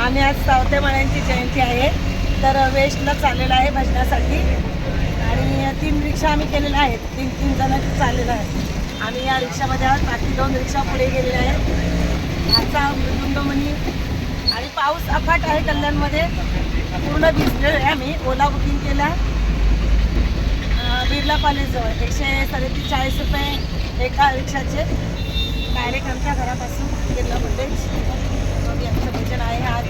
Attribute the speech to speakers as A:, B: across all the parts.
A: आम्ही आज सावते माळ्यांची जयंती आहे. तर वेस्टला चाललेलं आहे भजनासाठी. आणि तीन रिक्षा आम्ही केलेल्या आहेत. तीन तीन जण चाललेलं आहे. आम्ही या रिक्षामध्ये आहोत. बाकी दोन रिक्षा पुढे गेलेल्या आहेत. आजचा मृदुंगमणी आणि पाऊस अफाट आहे कल्याणमध्ये. पूर्ण भिजलेलो आहे आम्ही. ओला बुकिंग केला. बिर्ला कॉलेजजवळ एकशे सदतीस चाळीस रुपये एका रिक्षाचे. डायरेक्ट आमच्या घरापासून. घेतला कॉलेज मग यांचं भजन आहे आज.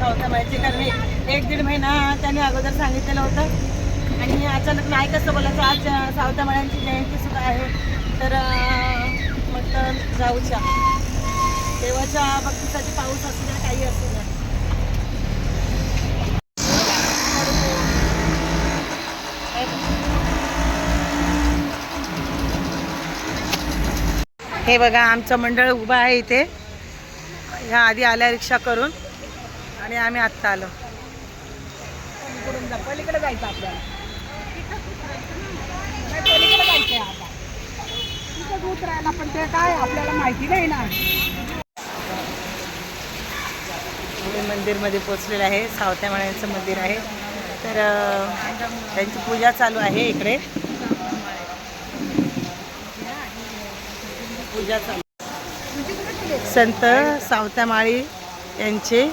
A: चौथा माहिती कारण एक दीड महिना त्याने अगोदर सांगितलेलं होतं. आणि अचानक नाही कसं बोलायचं आज अं, मळ्यांची जयंती सुद्धा आहे. तर म्हटलं जाऊच्या. देवाच्या भक्तीसाठी पाऊस असू द्या काही असू द्या. हे बघा आमचं मंडळ उभं आहे इथे. ह्या आधी आल्या रिक्षा करून आणि आम्ही आत्ता आलो. पलीकडे जायचं आपल्याला. पलीकडे जायचंय आता. तिथं उतरायला पण ते काय आपल्याला माहिती नाही ना. मंदिरमध्ये पोचलेलं आहे सावत्या माळ्यांचं मंदिर आहे. तर त्यांची पूजा चालू आहे इकडे. पूजा चालू. संत सावतामाळी यांचे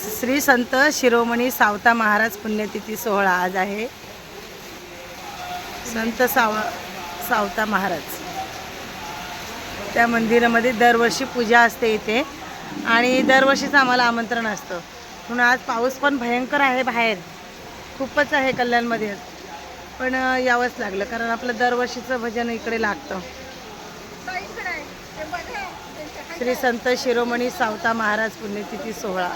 A: श्री संत शिरोमणी सावता महाराज पुण्यतिथी सोहळा आज आहे. संत साव सावता महाराज. त्या मंदिरामध्ये दरवर्षी पूजा असते इथे आणि दरवर्षीच आम्हाला आमंत्रण असतं. म्हणून आज पाऊस पण भयंकर आहे बाहेर. खूपच आहे कल्याणमध्ये. पण यावंच लागलं कारण आपलं दरवर्षीचं भजन इकडे लागतं. श्री संत शिरोमणी सावता महाराज पुण्यतिथी सोहळा.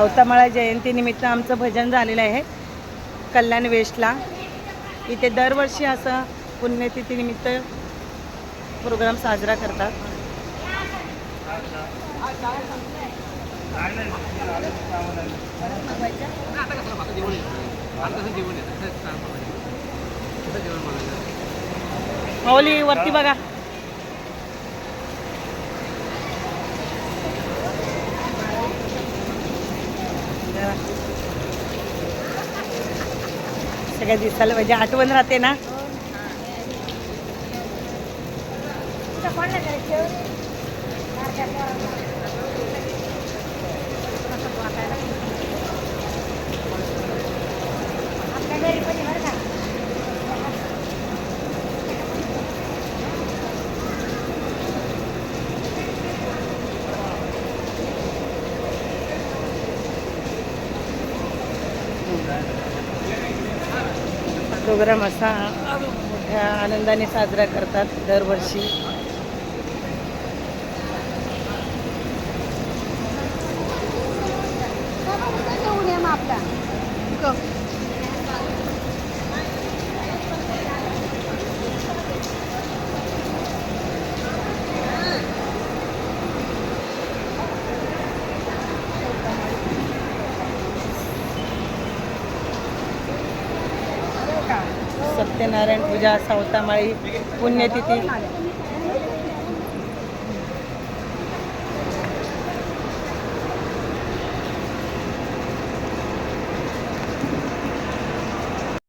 B: सावतामाळा जयंतीनिमित्त आमचं भजन झालेलं आहे कल्याण वेस्टला. इथे दरवर्षी असं पुण्यतिथीनिमित्त प्रोग्राम साजरा करतात. माऊली वरती बघा. सगळ्या दिसायला म्हणजे आठवण राहते ना. कोण प्रोग्राम असा मोठ्या आनंदाने साजरा करतात दरवर्षी. सत्यनारायण पूजा सावतामाळी पुण्यतिथी.